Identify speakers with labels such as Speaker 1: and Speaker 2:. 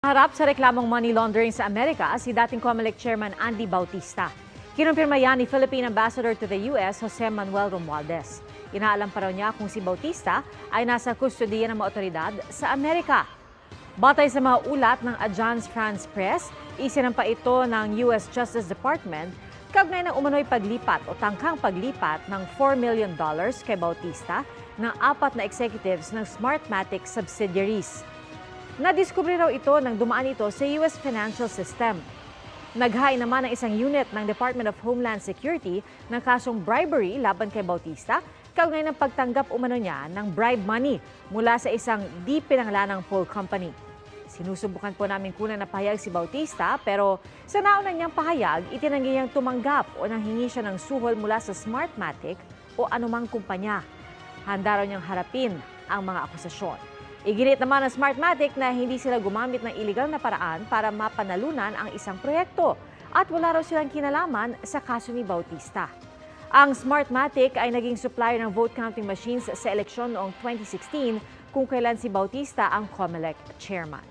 Speaker 1: Harap sa reklamong money laundering sa Amerika si dating COMELEC Chairman Andy Bautista. Kinumpirma yan ni Philippine Ambassador to the U.S. Jose Manuel Romualdez. Inaalam pa raw niya kung si Bautista ay nasa kustodiya ng mga otoridad sa Amerika. Batay sa mga ulat ng Agence France Press, isinampa ito ng U.S. Justice Department kaugnay ng umano'y paglipat o tangkang paglipat ng $4 million kay Bautista ng apat na executives ng Smartmatic subsidiaries. Nadiskubre raw ito nang dumaan ito sa US financial system. Naghain naman ng isang unit ng Department of Homeland Security ng kasong bribery laban kay Bautista kaugnay ng pagtanggap umano niya ng bribe money mula sa isang di pinanglanang poll company. Sinusubukan po namin kunan na pahayag si Bautista pero sa nauna niyang pahayag, itinanggi niyang tumanggap o nanghingi siya ng suhol mula sa Smartmatic o anumang kumpanya. Handa raw niyang harapin ang mga akusasyon. Iginit naman ng Smartmatic na hindi sila gumamit ng iligal na paraan para mapanalunan ang isang proyekto at wala raw silang kinalaman sa kaso ni Bautista. Ang Smartmatic ay naging supplier ng vote counting machines sa eleksyon noong 2016 kung kailan si Bautista ang COMELEC chairman.